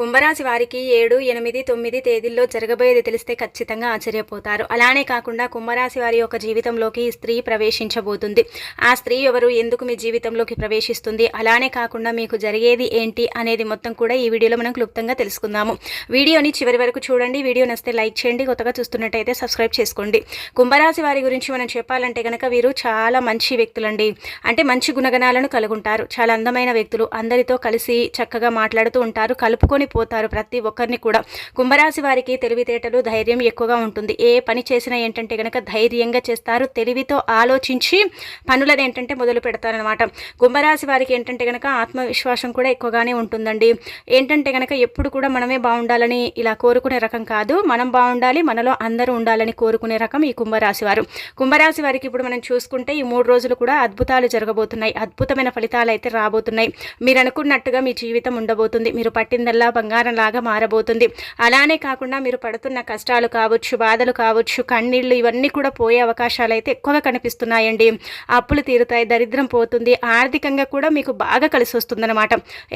కుంభరాశి వారికి ఏడు ఎనిమిది తొమ్మిది తేదీల్లో జరగబోయేది తెలిస్తే ఖచ్చితంగా ఆశ్చర్యపోతారు. అలానే కాకుండా కుంభరాశి వారి యొక్క జీవితంలోకి స్త్రీ ప్రవేశించబోతుంది. ఆ స్త్రీ ఎవరు ఎందుకు మీ జీవితంలోకి ప్రవేశిస్తుంది? అలానే కాకుండా మీకు జరిగేది ఏంటి అనేది మొత్తం కూడా ఈ వీడియోలో మనం క్లుప్తంగా తెలుసుకుందాము. వీడియోని చివరి వరకు చూడండి. వీడియో నస్తే లైక్ చేయండి. కొత్తగా చూస్తున్నట్టయితే సబ్స్క్రైబ్ చేసుకోండి. కుంభరాశి వారి గురించి మనం చెప్పాలంటే కనుక వీరు చాలా మంచి వ్యక్తులండి. అంటే మంచి గుణగణాలను కలుగుంటారు. చాలా అందమైన వ్యక్తులు. అందరితో కలిసి చక్కగా మాట్లాడుతూ ఉంటారు. కలుపుకొని పోతారు ప్రతి ఒక్కరిని కూడా కుంభరాశి వారికి తెలివితేటలు ధైర్యం ఎక్కువగా ఉంటుంది. ఏ పని చేసినా ఏంటంటే కనుక ధైర్యంగా చేస్తారు. తెలివితో ఆలోచించి పనులను ఏంటంటే మొదలు పెడతారనమాట కుంభరాశి వారికి ఏంటంటే కనుక ఆత్మవిశ్వాసం కూడా ఎక్కువగానే ఉంటుందండి. ఏంటంటే కనుక ఎప్పుడు కూడా మనమే బాగుండాలని ఇలా కోరుకునే రకం కాదు. మనం బాగుండాలి మనలో అందరూ ఉండాలని కోరుకునే రకం ఈ కుంభరాశి వారు. కుంభరాశి వారికి ఇప్పుడు మనం చూసుకుంటే ఈ మూడు రోజులు కూడా అద్భుతాలు జరగబోతున్నాయి. అద్భుతమైన ఫలితాలు అయితే రాబోతున్నాయి. మీరు అనుకున్నట్టుగా మీ జీవితం ఉండబోతుంది. మీరు పట్టిందల్లా బంగారం లాగా మారబోతుంది. అలానే కాకుండా మీరు పడుతున్న కష్టాలు కావచ్చు బాధలు కావచ్చు కన్నీళ్ళు ఇవన్నీ కూడా పోయే అవకాశాలు అయితే ఎక్కువగా కనిపిస్తున్నాయండి. అప్పులు తీరుతాయి దరిద్రం పోతుంది ఆర్థికంగా కూడా మీకు బాగా కలిసి వస్తుందన్నమాట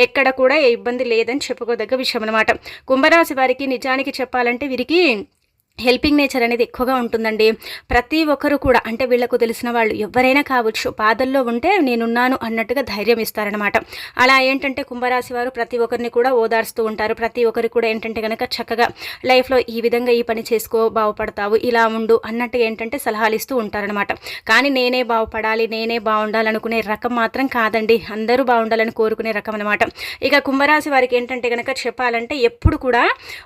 ఎక్కడ కూడా ఏ ఇబ్బంది లేదని చెప్పుకోదగ్గ విషయం అనమాట కుంభరాశి వారికి నిజానికి చెప్పాలంటే వీరికి హెల్పింగ్ నేచర్ అనేది ఎక్కువగా ఉంటుందండి. ప్రతి ఒక్కరు కూడా అంటే వీళ్ళకు తెలిసిన వాళ్ళు ఎవరైనా కావచ్చు బాధల్లో ఉంటే నేనున్నాను అన్నట్టుగా ధైర్యం ఇస్తారనమాట అలా ఏంటంటే కుంభరాశి వారు ప్రతి ఒక్కరిని కూడా ఓదార్స్తూ ఉంటారు. ప్రతి ఒక్కరు కూడా ఏంటంటే కనుక చక్కగా లైఫ్లో ఈ విధంగా ఈ పని చేసుకో బాగుపడతావు ఇలా ఉండు అన్నట్టుగా ఏంటంటే సలహాలు ఇస్తూ ఉంటారనమాట కానీ నేనే బాగుపడాలి నేనే బాగుండాలనుకునే రకం మాత్రం కాదండి. అందరూ బాగుండాలని కోరుకునే రకం అనమాట ఇక కుంభరాశి వారికి ఏంటంటే కనుక చెప్పాలంటే ఎప్పుడు కూడా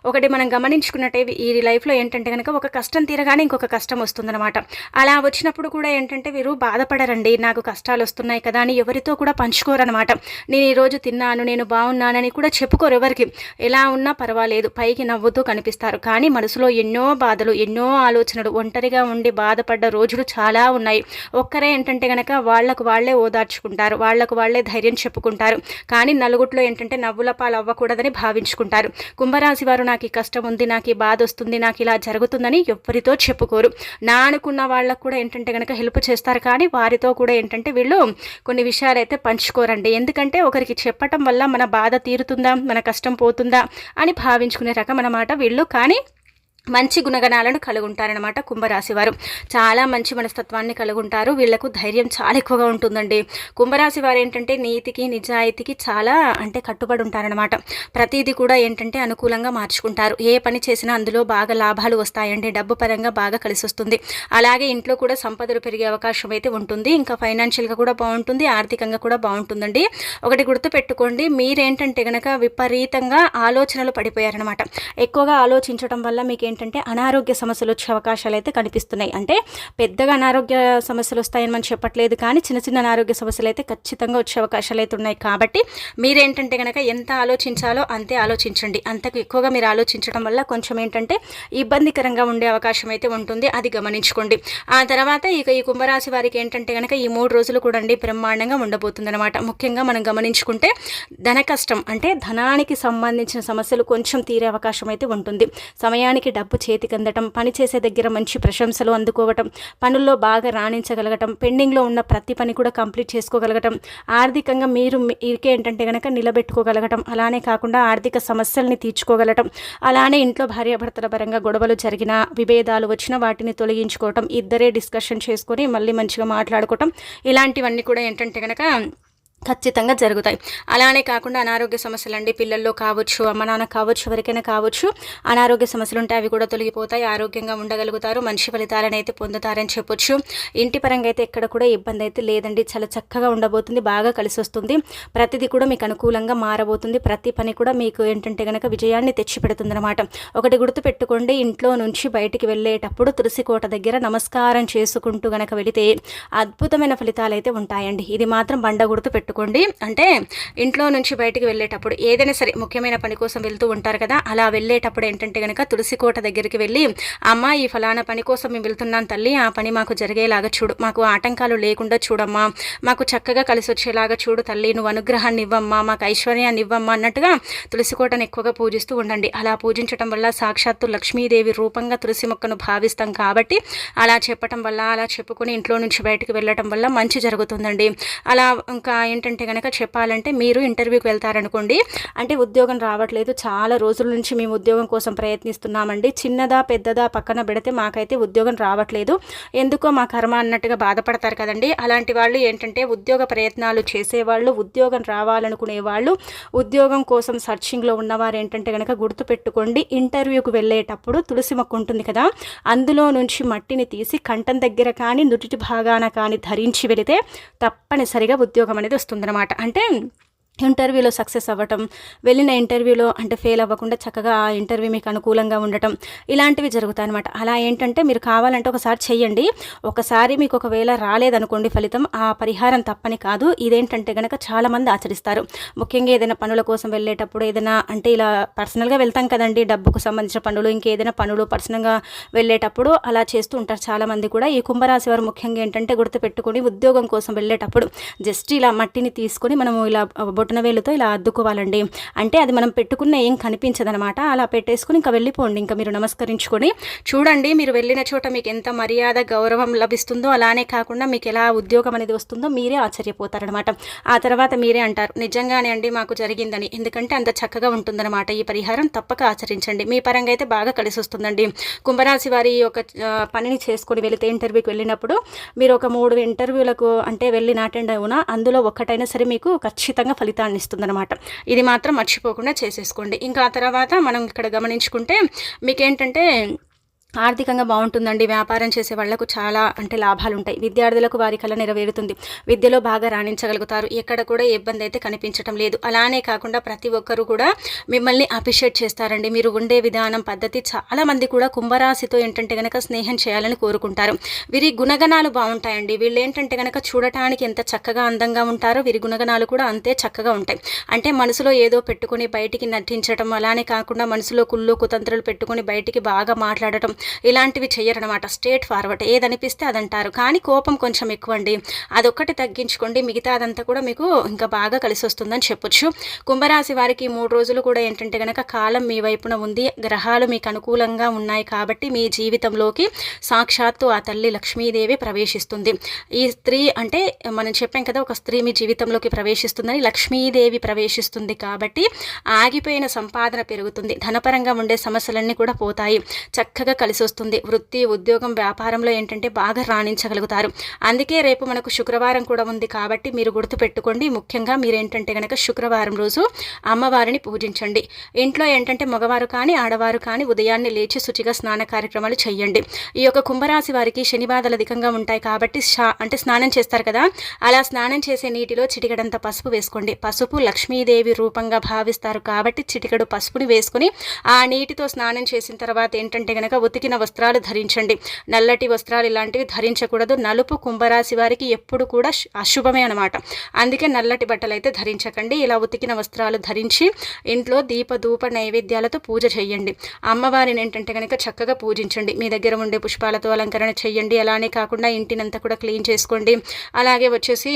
ఒకటి మనం గమనించుకున్నట్టే ఈ లైఫ్లో ఏంటంటే ఏంటంటే కనుక ఒక కష్టం తీరగానే ఇంకొక కష్టం వస్తుందన్నమాట. అలా వచ్చినప్పుడు కూడా ఏంటంటే వీరు బాధపడరండి. నాకు కష్టాలు వస్తున్నాయి కదా అని ఎవరితో కూడా పంచుకోరనమాట నేను ఈరోజు తిన్నాను నేను బాగున్నానని కూడా చెప్పుకోరు ఎవరికి. ఎలా ఉన్నా పర్వాలేదు పైకి నవ్వుతూ కనిపిస్తారు. కానీ మనసులో ఎన్నో బాధలు ఎన్నో ఆలోచనలు ఒంటరిగా ఉండి బాధపడ్డ రోజులు చాలా ఉన్నాయి. ఒక్కరే ఏంటంటే కనుక వాళ్ళకు వాళ్ళే ఓదార్చుకుంటారు వాళ్ళకు వాళ్ళే ధైర్యం చెప్పుకుంటారు. కానీ నలుగుట్లో ఏంటంటే నవ్వుల పాలు అవ్వకూడదని భావించుకుంటారు. కుంభరాశి వారు నాకు ఈ కష్టం ఉంది నాకు ఈ బాధ వస్తుంది నాకు ఇలా జరుగుతుందని ఎవరితో చెప్పుకోరు. నా అనుకున్న వాళ్ళకు కూడా ఏంటంటే కనుక హెల్ప్ చేస్తారు కానీ వారితో కూడా ఏంటంటే వీళ్ళు కొన్ని విషయాలు అయితే పంచుకోరండి. ఎందుకంటే ఒకరికి చెప్పటం వల్ల మన బాధ తీరుతుందా మన కష్టం పోతుందా అని భావించుకునే రకం అన్నమాట వీళ్ళు. కానీ మంచి గుణగణాలను కలిగి ఉంటారనమాట కుంభరాశి వారు చాలా మంచి మనస్తత్వాన్ని కలిగి ఉంటారు వీళ్ళకు ధైర్యం చాలా ఎక్కువగా ఉంటుందండి. కుంభరాశి వారు ఏంటంటే నీతికి నిజాయితీకి చాలా అంటే కట్టుబడి ఉంటారనమాట ప్రతిదీ కూడా ఏంటంటే అనుకూలంగా మార్చుకుంటారు. ఏ పని చేసినా అందులో బాగా లాభాలు వస్తాయండి. డబ్బు పరంగా బాగా కలిసి వస్తుంది అలాగే ఇంట్లో కూడా సంపదలు పెరిగే అవకాశం అయితే ఉంటుంది. ఇంకా ఫైనాన్షియల్గా కూడా బాగుంటుంది. ఆర్థికంగా కూడా బాగుంటుందండి. ఒకటి గుర్తు పెట్టుకోండి మీరేంటంటే కనుక విపరీతంగా ఆలోచనలు పడిపోయారనమాట ఎక్కువగా ఆలోచించడం వల్ల మీకు ఏంటంటే అనారోగ్య సమస్యలు వచ్చే అవకాశాలు అయితే కనిపిస్తున్నాయి. అంటే పెద్దగా అనారోగ్య సమస్యలు వస్తాయని మనం చెప్పట్లేదు కానీ చిన్న చిన్న అనారోగ్య సమస్యలు అయితే ఖచ్చితంగా వచ్చే అవకాశాలు అయితే ఉన్నాయి. కాబట్టి మీరేంటంటే కనుక ఎంత ఆలోచించాలో అంతే ఆలోచించండి. అంతకు ఎక్కువగా మీరు ఆలోచించడం వల్ల కొంచెం ఏంటంటే ఇబ్బందికరంగా ఉండే అవకాశం అయితే ఉంటుంది. అది గమనించుకోండి. ఆ తర్వాత ఇక ఈ కుంభరాశి వారికి ఏంటంటే కనుక ఈ మూడు రోజులు కూడా అండి బ్రహ్మాండంగా ఉండబోతుంది అనమాట ముఖ్యంగా మనం గమనించుకుంటే ధన కష్టం అంటే ధనానికి సంబంధించిన సమస్యలు కొంచెం తీరే అవకాశం అయితే ఉంటుంది. సమయానికి డబ్బు డబ్బు చేతికి అందటం పని చేసే దగ్గర మంచి ప్రశంసలు అందుకోవటం పనుల్లో బాగా రాణించగలగటం పెండింగ్లో ఉన్న ప్రతి పని కూడా కంప్లీట్ చేసుకోగలగటం ఆర్థికంగా మీరు ఇరికే ఏంటంటే కనుక నిలబెట్టుకోగలగటం అలానే కాకుండా ఆర్థిక సమస్యల్ని తీర్చుకోగలటం అలానే ఇంట్లో భార్యాభర్తల పరంగా గొడవలు జరిగిన విభేదాలు వచ్చిన వాటిని తొలగించుకోవటం ఇద్దరే డిస్కషన్ చేసుకొని మళ్ళీ మంచిగా మాట్లాడుకోవటం ఇలాంటివన్నీ కూడా ఏంటంటే కనుక ఖచ్చితంగా జరుగుతాయి. అలానే కాకుండా అనారోగ్య సమస్యలు అండి పిల్లల్లో కావచ్చు అమ్మ నాన్న కావచ్చు ఎవరికైనా కావచ్చు అనారోగ్య సమస్యలు ఉంటే అవి కూడా తొలగిపోతాయి. ఆరోగ్యంగా ఉండగలుగుతారు మంచి ఫలితాలను అయితే పొందుతారని చెప్పొచ్చు. ఇంటి పరంగా అయితే ఎక్కడ కూడా ఇబ్బంది అయితే లేదండి. చాలా చక్కగా ఉండబోతుంది బాగా కలిసి వస్తుంది ప్రతిదీ కూడా మీకు అనుకూలంగా మారబోతుంది. ప్రతి పని కూడా మీకు ఏంటంటే కనుక విజయాన్ని తెచ్చిపెడుతుంది అనమాట ఒకటి గుర్తు పెట్టుకోండి ఇంట్లో నుంచి బయటికి వెళ్ళేటప్పుడు తులసి కోట దగ్గర నమస్కారం చేసుకుంటూ గనక వెళితే అద్భుతమైన ఫలితాలు అయితే ఉంటాయండి. ఇది మాత్రం బండ గుర్తు పెట్టు పెట్టుకోండి. అంటే ఇంట్లో నుంచి బయటికి వెళ్ళేటప్పుడు ఏదైనా సరే ముఖ్యమైన పని కోసం వెళ్తూ ఉంటారు కదా అలా వెళ్ళేటప్పుడు ఏంటంటే కనుక తులసి కోట దగ్గరికి వెళ్ళి అమ్మ ఈ ఫలానా పని కోసం మేము వెళ్తున్నాం తల్లి ఆ పని మాకు జరిగేలాగా చూడు మాకు ఆటంకాలు లేకుండా చూడమ్మా మాకు చక్కగా కలిసి వచ్చేలాగా చూడు తల్లి నువ్వు అనుగ్రహాన్ని ఇవ్వమ్మా మాకు ఐశ్వర్యాన్ని ఇవ్వమ్మా అన్నట్టుగా తులసి కోటను ఎక్కువగా పూజిస్తూ ఉండండి. అలా పూజించడం వల్ల సాక్షాత్తు లక్ష్మీదేవి రూపంగా తులసి మొక్కను భావిస్తాం కాబట్టి అలా చెప్పటం వల్ల అలా చెప్పుకొని ఇంట్లో నుంచి బయటకు వెళ్ళటం వల్ల మంచి జరుగుతుందండి. అలా ఇంకా ఏంటంటే కనుక చెప్పాలంటే మీరు ఇంటర్వ్యూకి వెళ్తారనుకోండి అంటే ఉద్యోగం రావట్లేదు చాలా రోజుల నుంచి మేము ఉద్యోగం కోసం ప్రయత్నిస్తున్నామండి. చిన్నదా పెద్దదా పక్కన పెడితే మాకైతే ఉద్యోగం రావట్లేదు. ఎందుకో మా కర్మ అన్నట్టుగా బాధపడతారు కదండి. అలాంటి వాళ్ళు ఏంటంటే ఉద్యోగ ప్రయత్నాలు చేసేవాళ్ళు ఉద్యోగం రావాలనుకునే వాళ్ళు ఉద్యోగం కోసం సర్చింగ్లో ఉన్నవారు ఏంటంటే కనుక గుర్తుపెట్టుకోండి ఇంటర్వ్యూకి వెళ్ళేటప్పుడు తులసి మొక్క ఉంటుంది కదా అందులో నుంచి మట్టిని తీసి కంఠం దగ్గర కానీ నుటిటి భాగాన కానీ ధరించి వెళితే తప్పనిసరిగా ఉద్యోగం అనేది వస్తుందన్నమాట. అంటే ఇంటర్వ్యూలో సక్సెస్ అవ్వటం వెళ్ళిన ఇంటర్వ్యూలో అంటే ఫెయిల్ అవ్వకుండా చక్కగా ఆ ఇంటర్వ్యూ మీకు అనుకూలంగా ఉండటం ఇలాంటివి జరుగుతాయి అనమాట అలా ఏంటంటే మీరు కావాలంటే ఒకసారి చెయ్యండి. ఒకసారి మీకు ఒకవేళ రాలేదనుకోండి ఫలితం ఆ పరిహారం తప్పని కాదు. ఇదేంటంటే కనుక చాలామంది ఆచరిస్తారు. ముఖ్యంగా ఏదైనా పనుల కోసం వెళ్ళేటప్పుడు ఏదైనా అంటే ఇలా పర్సనల్గా వెళ్తాం కదండి. డబ్బుకు సంబంధించిన పనులు ఇంకేదైనా పనులు పర్సనల్గా వెళ్ళేటప్పుడు అలా చేస్తూ ఉంటారు చాలామంది కూడా. ఈ కుంభరాశి వారు ముఖ్యంగా ఏంటంటే గుర్తుపెట్టుకొని ఉద్యోగం కోసం వెళ్ళేటప్పుడు జస్ట్ ఇలా మట్టిని తీసుకొని మనము ఇలా బొటనవేలుతో ఇలా అద్దుకోవాలండి. అంటే అది మనం పెట్టుకున్న ఏం కనిపించదనమాట. అలా పెట్టేసుకుని ఇంకా వెళ్ళిపోండి. ఇంకా మీరు నమస్కరించుకొని చూడండి మీరు వెళ్ళిన చోట మీకు ఎంత మర్యాద గౌరవం లభిస్తుందో అలానే కాకుండా మీకు ఎలా ఉద్యోగం అనేది వస్తుందో మీరే ఆశ్చర్యపోతారనమాట. ఆ తర్వాత మీరే అంటారు నిజంగానే అండి మాకు జరిగిందని. ఎందుకంటే అంత చక్కగా ఉంటుందన్నమాట ఈ పరిహారం. తప్పక ఆచరించండి. మీ పరంగా అయితే బాగా కలిసి వస్తుందండి. కుంభరాశి వారి యొక్క పనిని చేసుకొని వెళితే ఇంటర్వ్యూకి వెళ్ళినప్పుడు మీరు ఒక మూడు ఇంటర్వ్యూలకు అంటే వెళ్ళి అటెండ్ అవునా అందులో ఒక్కటైనా సరే మీకు ఖచ్చితంగా ఫలితం ఫలితాన్ని ఇస్తుందన్నమాట. ఇది మాత్రం మర్చిపోకుండా చేసేసుకోండి. ఇంకా ఆ తర్వాత మనం ఇక్కడ గమనించుకుంటే మీకేంటంటే ఆర్థికంగా బాగుంటుందండి. వ్యాపారం చేసే వాళ్ళకు చాలా అంటే లాభాలు ఉంటాయి విద్యార్థులకు వారి కళ నెరవేరుతుంది. విద్యలో బాగా రాణించగలుగుతారు. ఎక్కడ కూడా ఇబ్బంది అయితే కనిపించడం లేదు. అలానే కాకుండా ప్రతి ఒక్కరు కూడా మిమ్మల్ని అప్రిషియేట్ చేస్తారండి. మీరు ఉండే విధానం పద్ధతి చాలా మంది కూడా కుంభరాశితో ఏంటంటే కనుక స్నేహం చేయాలని కోరుకుంటారు. వీరి గుణగణాలు బాగుంటాయండి. వీళ్ళు ఏంటంటే కనుక చూడటానికి ఎంత చక్కగా అందంగా ఉంటారో వీరి గుణగణాలు కూడా అంతే చక్కగా ఉంటాయి. అంటే మనసులో ఏదో పెట్టుకుని బయటికి నటించడం అలానే కాకుండా మనసులో కుళ్ళు కుతంత్రాలు పెట్టుకుని బయటికి బాగా మాట్లాడటం ఇలాంటివి చేయరనమాట స్ట్రేట్ ఫార్వర్డ్. ఏదనిపిస్తే అదంటారు. కానీ కోపం కొంచెం ఎక్కువ అండి అదొక్కటి తగ్గించుకోండి. మిగతా అదంతా కూడా మీకు ఇంకా బాగా కలిసి వస్తుందని చెప్పొచ్చు. కుంభరాశి వారికి మూడు రోజులు కూడా ఏంటంటే కనుక కాలం మీ వైపున ఉంది. గ్రహాలు మీకు అనుకూలంగా ఉన్నాయి కాబట్టి మీ జీవితంలోకి సాక్షాత్తు ఆ తల్లి లక్ష్మీదేవి ప్రవేశిస్తుంది. ఈ స్త్రీ అంటే మనం చెప్పాం కదా ఒక స్త్రీ మీ జీవితంలోకి ప్రవేశిస్తుందని లక్ష్మీదేవి ప్రవేశిస్తుంది కాబట్టి ఆగిపోయిన సంపాదన పెరుగుతుంది. ధనపరంగా ఉండే సమస్యలన్నీ కూడా పోతాయి. చక్కగా కలిసి వస్తుంది. వృత్తి ఉద్యోగం వ్యాపారంలో ఏంటంటే బాగా రాణించగలుగుతారు. అందుకే రేపు మనకు శుక్రవారం కూడా ఉంది కాబట్టి మీరు గుర్తుపెట్టుకోండి. ముఖ్యంగా మీరు ఏంటంటే కనుక శుక్రవారం రోజు అమ్మవారిని పూజించండి. ఇంట్లో ఏంటంటే మగవారు కానీ ఆడవారు కానీ ఉదయాన్నే లేచి శుచిగా స్నాన కార్యక్రమాలు చేయండి ఈ యొక్క కుంభరాశి వారికి శని బాధలు అధికంగా ఉంటాయి కాబట్టి అంటే స్నానం చేస్తారు కదా. అలా స్నానం చేసే నీటిలో చిటికడంత పసుపు వేసుకోండి. పసుపు లక్ష్మీదేవి రూపంగా భావిస్తారు కాబట్టి చిటికడు పసుపుని వేసుకుని ఆ నీటితో స్నానం చేసిన తర్వాత ఏంటంటే కనుక ఉతికిన వస్త్రాలు ధరించండి. నల్లటి వస్త్రాలు ఇలాంటివి ధరించకూడదు. నలుపు కుంభరాశి వారికి ఎప్పుడు కూడా అశుభమే అనమాట అందుకే నల్లటి బట్టలు అయితే ధరించకండి. ఇలా ఉతికిన వస్త్రాలు ధరించి ఇంట్లో దీప ధూప నైవేద్యాలతో పూజ చేయండి. అమ్మవారిని ఏంటంటే కనుక చక్కగా పూజించండి. మీ దగ్గర ఉండే పుష్పాలతో అలంకరణ చేయండి. అలానే కాకుండా ఇంటినంతా కూడా క్లీన్ చేసుకోండి. అలాగే వచ్చేసి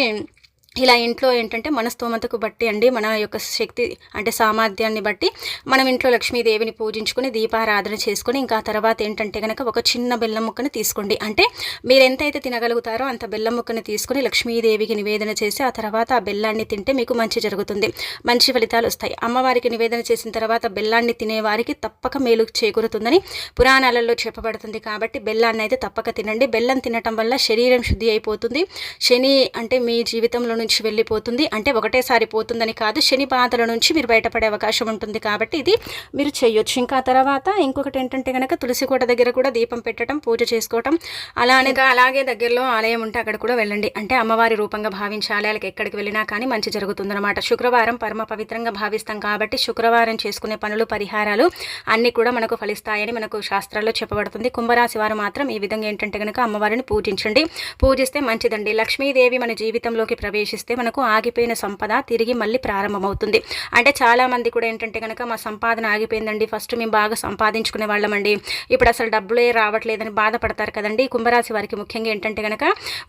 ఇలా ఇంట్లో ఏంటంటే మన స్తోమతకు బట్టి అండి మన యొక్క శక్తి అంటే సామర్థ్యాన్ని బట్టి మనం ఇంట్లో లక్ష్మీదేవిని పూజించుకొని దీపారాధన చేసుకొని ఇంకా తర్వాత ఏంటంటే కనుక ఒక చిన్న బెల్లం ముక్కని తీసుకోండి. అంటే మీరు ఎంతైతే తినగలుగుతారో అంత బెల్లం ముక్కని తీసుకొని లక్ష్మీదేవికి నివేదన చేసి ఆ తర్వాత ఆ బెల్లాన్ని తింటే మీకు మంచి జరుగుతుంది. మంచి ఫలితాలు వస్తాయి. అమ్మవారికి నివేదన చేసిన తర్వాత బెల్లాన్ని తినేవారికి తప్పక మేలు చేకూరుతుందని పురాణాలలో చెప్పబడుతుంది. కాబట్టి బెల్లాన్ని అయితే తప్పక తినండి. బెల్లం తినటం వల్ల శరీరం శుద్ధి అయిపోతుంది. శని అంటే మీ జీవితంలో నుంచి వెళ్ళిపోతుంది. అంటే ఒకటేసారి పోతుందని కాదు శని బాధల నుంచి మీరు బయటపడే అవకాశం ఉంటుంది కాబట్టి ఇది మీరు చేయొచ్చు. ఇంకా తర్వాత ఇంకొకటి ఏంటంటే కనుక తులసి కోట దగ్గర కూడా దీపం పెట్టడం పూజ చేసుకోవటం అలానే అలాగే దగ్గరలో ఆలయం ఉంటే అక్కడ కూడా వెళ్ళండి. అంటే అమ్మవారి రూపంగా భావించే ఆలయాలకు ఎక్కడికి వెళ్ళినా కానీ మంచి జరుగుతుందన్నమాట. శుక్రవారం పరమ పవిత్రంగా భావిస్తాం కాబట్టి శుక్రవారం చేసుకునే పనులు పరిహారాలు అన్నీ కూడా మనకు ఫలిస్తాయని మనకు శాస్త్రాల్లో చెప్పబడుతుంది. కుంభరాశి వారు మాత్రం ఈ విధంగా ఏంటంటే కనుక అమ్మవారిని పూజించండి. పూజిస్తే మంచిదండి. లక్ష్మీదేవి మన జీవితంలోకి ప్రవేశం ప్రవేశిస్తే మనకు ఆగిపోయిన సంపద తిరిగి మళ్ళీ ప్రారంభమవుతుంది. అంటే చాలామంది కూడా ఏంటంటే కనుక మా సంపాదన ఆగిపోయిందండి ఫస్ట్ మేము బాగా సంపాదించుకునే వాళ్ళమండి ఇప్పుడు అసలు డబ్బులే రావట్లేదని బాధపడతారు కదండి. కుంభరాశి వారికి ముఖ్యంగా ఏంటంటే కనుక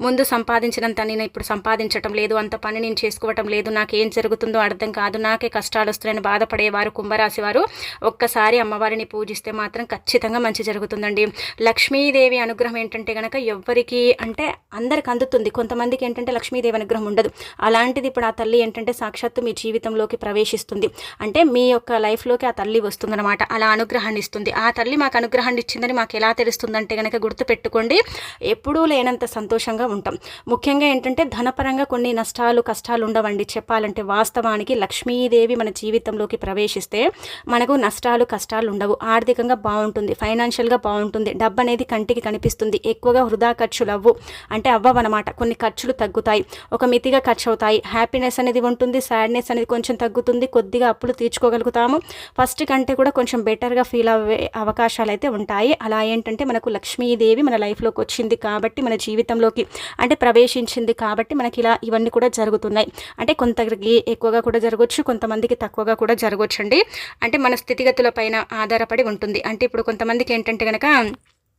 ముందు సంపాదించినంత నేను ఇప్పుడు సంపాదించటం లేదు అంత పని నేను చేసుకోవటం లేదు నాకు ఏం జరుగుతుందో అర్థం కాదు నాకే కష్టాలు వస్తున్నాయని బాధపడేవారు కుంభరాశి వారు. ఒక్కసారి అమ్మవారిని పూజిస్తే మాత్రం ఖచ్చితంగా మంచి జరుగుతుందండి. లక్ష్మీదేవి అనుగ్రహం ఏంటంటే కనుక ఎవ్వరికి అంటే అందరికి అందుతుంది. కొంతమందికి ఏంటంటే లక్ష్మీదేవి అనుగ్రహం ఉండదు. అలాంటిది ఇప్పుడు ఆ తల్లి ఏంటంటే సాక్షాత్తు మీ జీవితంలోకి ప్రవేశిస్తుంది. అంటే మీ యొక్క లైఫ్లోకి ఆ తల్లి వస్తుందన్నమాట. అలా అనుగ్రహాన్ని ఇస్తుంది. ఆ తల్లి మాకు అనుగ్రహాన్ని ఇచ్చిందని మాకు ఎలా తెలుస్తుందంటే కనుక గుర్తుపెట్టుకోండి ఎప్పుడూ లేనంత సంతోషంగా ఉంటాం. ముఖ్యంగా ఏంటంటే ధనపరంగా కొన్ని నష్టాలు కష్టాలు ఉండవండి. చెప్పాలంటే వాస్తవానికి లక్ష్మీదేవి మన జీవితంలోకి ప్రవేశిస్తే మనకు నష్టాలు కష్టాలు ఉండవు. ఆర్థికంగా బాగుంటుంది. ఫైనాన్షియల్గా బాగుంటుంది. డబ్బు అనేది కంటికి కనిపిస్తుంది. ఎక్కువగా వృధా ఖర్చులు అవ్వు. అంటే అవ్వవన్నమాట. కొన్ని ఖర్చులు తగ్గుతాయి. ఒక మితిగా ఖర్చు అవుతాయి హ్యాపీనెస్ అనేది ఉంటుంది సాడ్నెస్ అనేది కొంచెం తగ్గుతుంది కొద్దిగా అప్పులు తీర్చుకోగలుగుతాము. ఫస్ట్ కంటే కూడా కొంచెం బెటర్గా ఫీల్ అవ్వే అవకాశాలు అయితే ఉంటాయి. అలా ఏంటంటే మనకు లక్ష్మీదేవి మన లైఫ్లోకి వచ్చింది కాబట్టి మన జీవితంలోకి అంటే ప్రవేశించింది కాబట్టి మనకి ఇలా ఇవన్నీ కూడా జరుగుతున్నాయి. అంటే కొంతకి ఎక్కువగా కూడా జరగవచ్చు కొంతమందికి తక్కువగా కూడా జరగవచ్చు అండి అంటే మన స్థితిగతుల పైన ఆధారపడి ఉంటుంది. అంటే ఇప్పుడు కొంతమందికి ఏంటంటే కనుక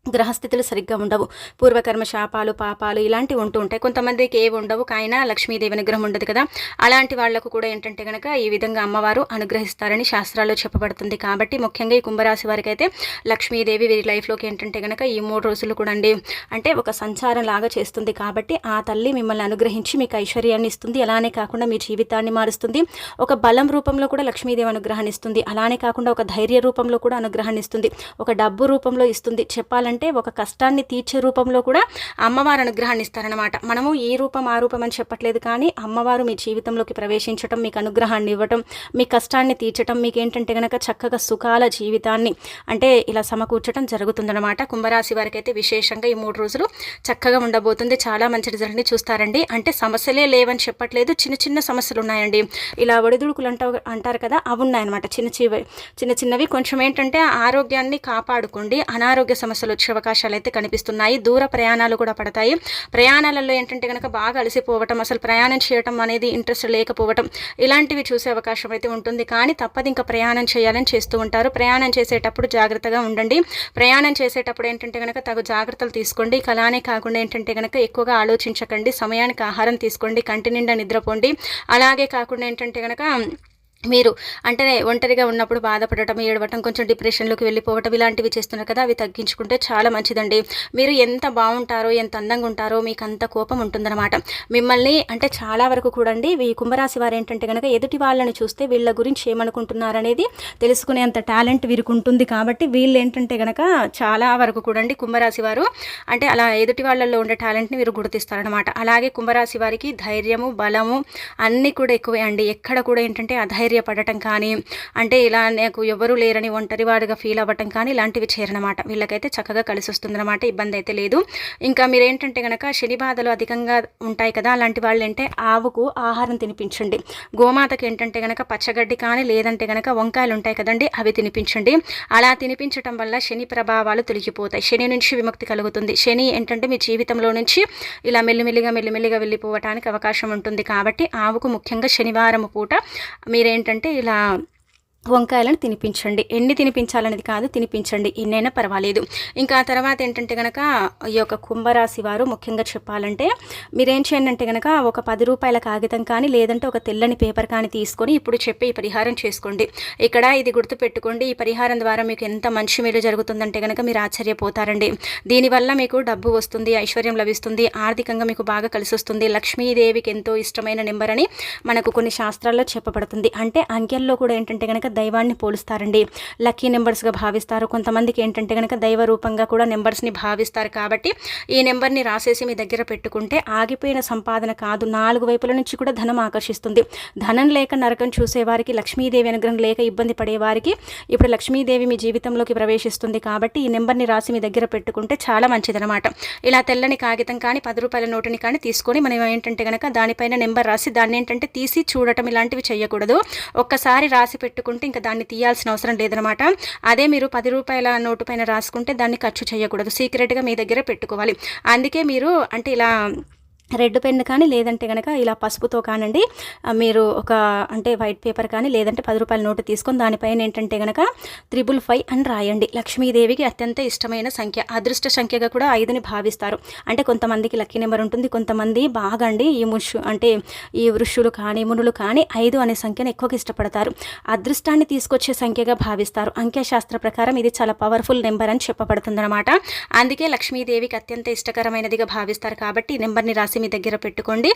గ్రహస్థితులు సరిగ్గా ఉండవు. పూర్వకర్మ శాపాలు పాపాలు ఇలాంటివి ఉంటూ ఉంటాయి. కొంతమందికి ఏవి ఉండవు కాయినా లక్ష్మీదేవి అనుగ్రహం ఉండదు కదా. అలాంటి వాళ్ళకు కూడా ఏంటంటే కనుక ఈ విధంగా అమ్మవారు అనుగ్రహిస్తారని శాస్త్రాల్లో చెప్పబడుతుంది కాబట్టి ముఖ్యంగా ఈ కుంభరాశి వారికి అయితే లక్ష్మీదేవి వీరి లైఫ్లోకి ఏంటంటే కనుక ఈ మూడు రోజులు కూడా అండి. అంటే ఒక సంచారం లాగా చేస్తుంది కాబట్టి ఆ తల్లి మిమ్మల్ని అనుగ్రహించి మీకు ఐశ్వర్యాన్ని ఇస్తుంది. అలానే కాకుండా మీ జీవితాన్ని మారుస్తుంది. ఒక బలం రూపంలో కూడా లక్ష్మీదేవి అనుగ్రహాన్ని ఇస్తుంది. అలానే కాకుండా ఒక ధైర్య రూపంలో కూడా అనుగ్రహాన్ని ఇస్తుంది. ఒక డబ్బు రూపంలో ఇస్తుంది. చెప్పాలంటే అంటే ఒక కష్టాన్ని తీర్చే రూపంలో కూడా అమ్మవారు అనుగ్రహాన్ని ఇస్తారనమాట మనము ఈ రూపం ఆ రూపం అని చెప్పట్లేదు కానీ అమ్మవారు మీ జీవితంలోకి ప్రవేశించటం మీకు అనుగ్రహాన్ని ఇవ్వటం మీ కష్టాన్ని తీర్చటం మీకు ఏంటంటే కనుక చక్కగా సుఖాల జీవితాన్ని అంటే ఇలా సమకూర్చడం జరుగుతుందన్నమాట. కుంభరాశి వారికి అయితే విశేషంగా ఈ మూడు రోజులు చక్కగా ఉండబోతుంది. చాలా మంచి రిజల్ట్ని చూస్తారండి. అంటే సమస్యలే లేవని చెప్పట్లేదు. చిన్న చిన్న సమస్యలు ఉన్నాయండి. ఇలా ఒడిదుడుకులు అంట అంటారు కదా అవి ఉన్నాయన్నమాట. చిన్న చిన్న చిన్న చిన్నవి. కొంచెం ఏంటంటే ఆరోగ్యాన్ని కాపాడుకోండి. అనారోగ్య సమస్యలు వచ్చే అవకాశాలు అయితే కనిపిస్తున్నాయి. దూర ప్రయాణాలు కూడా పడతాయి. ప్రయాణాలలో ఏంటంటే కనుక బాగా అలసిపోవటం అసలు ప్రయాణం చేయటం అనేది ఇంట్రెస్ట్ లేకపోవటం ఇలాంటివి చూసే అవకాశం అయితే ఉంటుంది. కానీ తప్పదు ఇంకా ప్రయాణం చేయాలని చేస్తూ ఉంటారు. ప్రయాణం చేసేటప్పుడు జాగ్రత్తగా ఉండండి. ప్రయాణం చేసేటప్పుడు ఏంటంటే కనుక తగు జాగ్రత్తలు తీసుకోండి. కళానే కాకుండా ఏంటంటే కనుక ఎక్కువగా ఆలోచించకండి. సమయానికి ఆహారం తీసుకోండి. కంటి నిండా నిద్రపోండి. అలాగే కాకుండా ఏంటంటే కనుక మీరు అంటే ఒంటరిగా ఉన్నప్పుడు బాధపడటం ఏడవటం కొంచెం డిప్రెషన్లోకి వెళ్ళిపోవటం ఇలాంటివి చేస్తున్నారు కదా అవి తగ్గించుకుంటే చాలా మంచిదండి. మీరు ఎంత బాగుంటారో ఎంత అందంగా ఉంటారో మీకు అంత కోపం ఉంటుందన్నమాట. మిమ్మల్ని అంటే చాలా వరకు కూడండి ఈ కుంభరాశి వారు ఏంటంటే కనుక ఎదుటి వాళ్ళని చూస్తే వీళ్ళ గురించి ఏమనుకుంటున్నారనేది తెలుసుకునేంత టాలెంట్ వీరికి ఉంటుంది కాబట్టి వీళ్ళు ఏంటంటే కనుక చాలా వరకు కూడండి కుంభరాశి వారు అంటే అలా ఎదుటి వాళ్ళల్లో ఉండే టాలెంట్ని మీరు గుర్తిస్తారనమాట అలాగే కుంభరాశి వారికి ధైర్యము బలము అన్నీ కూడా ఎక్కువే అండి. ఎక్కడ కూడా ఏంటంటే అధైర్యం ఆశ్చర్యపడటం కానీ అంటే ఇలా నాకు ఎవరు లేరని ఒంటరివాడిగా ఫీల్ అవ్వటం కానీ ఇలాంటివి చేరనమాట. వీళ్ళకైతే చక్కగా కలిసి వస్తుందన్నమాట ఇబ్బంది అయితే లేదు. ఇంకా మీరేంటంటే కనుక శని బాధలు అధికంగా ఉంటాయి కదా అలాంటి వాళ్ళు అంటే ఆవుకు ఆహారం తినిపించండి. గోమాతకి ఏంటంటే కనుక పచ్చగడ్డి కానీ లేదంటే కనుక వంకాయలు ఉంటాయి కదండి అవి తినిపించండి. అలా తినిపించడం వల్ల శని ప్రభావాలు తొలగిపోతాయి. శని నుంచి విముక్తి కలుగుతుంది. శని ఏంటంటే మీ జీవితంలో నుంచి ఇలా మెల్లిమెల్లిగా మెల్లిమెల్లిగా వెళ్ళిపోవటానికి అవకాశం ఉంటుంది కాబట్టి ఆవుకు ముఖ్యంగా శనివారం పూట మీరేంటి ఏంటంటే ఇలా వంకాయలను తినిపించండి. ఎన్ని తినిపించాలనేది కాదు తినిపించండి. ఎన్నైనా పర్వాలేదు. ఇంకా తర్వాత ఏంటంటే కనుక ఈ యొక్క కుంభరాశి వారు ముఖ్యంగా చెప్పాలంటే మీరేం చేయండి అంటే కనుక ఒక పది రూపాయల కాగితం కానీ లేదంటే ఒక తెల్లని పేపర్ కానీ తీసుకొని ఇప్పుడు చెప్పే ఈ పరిహారం చేసుకోండి. ఇక్కడ ఇది గుర్తుపెట్టుకోండి ఈ పరిహారం ద్వారా మీకు ఎంత మంచి మేలు జరుగుతుందంటే కనుక మీరు ఆశ్చర్యపోతారండి. దీనివల్ల మీకు డబ్బు వస్తుంది ఐశ్వర్యం లభిస్తుంది ఆర్థికంగా మీకు బాగా కలిసి వస్తుంది లక్ష్మీదేవికి ఎంతో ఇష్టమైన నెంబర్ అని మనకు కొన్ని శాస్త్రాల్లో చెప్పబడుతుంది. అంటే అంకెల్లో కూడా ఏంటంటే కనుక దైవాన్ని పోలుస్తారండి. లక్కీ నెంబర్స్గా భావిస్తారు. కొంతమందికి ఏంటంటే కనుక దైవ రూపంగా కూడా నెంబర్స్ని భావిస్తారు కాబట్టి ఈ నెంబర్ని రాసేసి మీ దగ్గర పెట్టుకుంటే ఆగిపోయిన సంపాదన కాదు. నాలుగు వైపుల నుంచి కూడా ధనం ఆకర్షిస్తుంది. ధనం లేక నరకం చూసేవారికి లక్ష్మీదేవి అనుగ్రహం లేక ఇబ్బంది పడేవారికి ఇప్పుడు లక్ష్మీదేవి మీ జీవితంలోకి ప్రవేశిస్తుంది కాబట్టి ఈ నెంబర్ని రాసి మీ దగ్గర పెట్టుకుంటే చాలా మంచిదనమాట ఇలా తెల్లని కాగితం కానీ పది రూపాయల నోటుని కానీ తీసుకొని మనం ఏంటంటే కనుక దానిపైన నెంబర్ రాసి దాన్ని ఏంటంటే తీసి చూడటం ఇలాంటివి చేయకూడదు. ఒక్కసారి రాసి పెట్టుకుంటే ఇంకా దాన్ని తీయాల్సిన అవసరం లేదనమాట అదే మీరు పది రూపాయల నోటు పైన రాసుకుంటే దాన్ని ఖర్చు చేయకూడదు. సీక్రెట్గా మీ దగ్గర పెట్టుకోవాలి. అందుకే మీరు అంటే ఇలా రెడ్ పెన్ కానీ లేదంటే కనుక ఇలా పసుపుతో కానండి మీరు ఒక అంటే వైట్ పేపర్ కానీ లేదంటే పది రూపాయల నోటు తీసుకొని దానిపైన ఏంటంటే కనుక త్రిబుల్ ఫైవ్ అని రాయండి. లక్ష్మీదేవికి అత్యంత ఇష్టమైన సంఖ్య అదృష్ట సంఖ్యగా కూడా ఐదుని భావిస్తారు. అంటే కొంతమందికి లక్కీ నెంబర్ ఉంటుంది కొంతమంది బాగా అండి ఈ ముషు అంటే ఈ వృషులు కానీ మునులు కానీ ఐదు అనే సంఖ్యను ఎక్కువగా ఇష్టపడతారు. అదృష్టాన్ని తీసుకొచ్చే సంఖ్యగా భావిస్తారు. అంఖ్యశాస్త్ర ప్రకారం ఇది చాలా పవర్ఫుల్ నెంబర్ అని చెప్పబడుతుంది అనమాట అందుకే లక్ష్మీదేవికి అత్యంత ఇష్టకరమైనదిగా భావిస్తారు కాబట్టి నెంబర్ని రాసి రాసి మీ దగ్గర పెట్టుకోండి.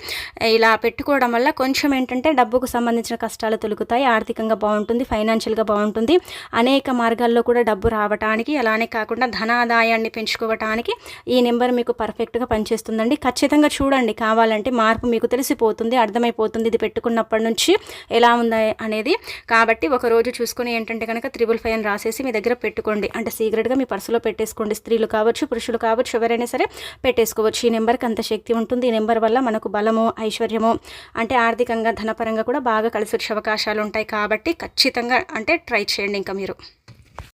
ఇలా పెట్టుకోవడం వల్ల కొంచెం ఏంటంటే డబ్బుకు సంబంధించిన కష్టాలు తొలుగుతాయి ఆర్థికంగా బాగుంటుంది ఫైనాన్షియల్గా బాగుంటుంది. అనేక మార్గాల్లో కూడా డబ్బు రావటానికి అలానే కాకుండా ధనాదాయాన్ని పెంచుకోవటానికి ఈ నెంబర్ మీకు పర్ఫెక్ట్గా పనిచేస్తుందండి. ఖచ్చితంగా చూడండి కావాలంటే మార్పు మీకు తెలిసిపోతుంది అర్థమైపోతుంది. ఇది పెట్టుకున్నప్పటి నుంచి ఎలా ఉంది అనేది. కాబట్టి ఒక రోజు చూసుకుని ఏంటంటే కనుక త్రిబుల్ ఫైవ్ అని రాసేసి మీ దగ్గర పెట్టుకోండి. అంటే సీక్రెట్గా మీ పర్సులో పెట్టేసుకోండి. స్త్రీలు కావచ్చు పురుషులు కావచ్చు ఎవరైనా సరే పెట్టేసుకోవచ్చు. ఈ నెంబర్కి అంత శక్తి ఉంటుంది ఈ నెంబర్ వల్ల మనకు బలము ఐశ్వర్యము అంటే ఆర్థికంగా ధనపరంగా కూడా బాగా కలిసి వచ్చే అవకాశాలు ఉంటాయి కాబట్టి ఖచ్చితంగా అంటే ట్రై చేయండి ఇంకా మీరు.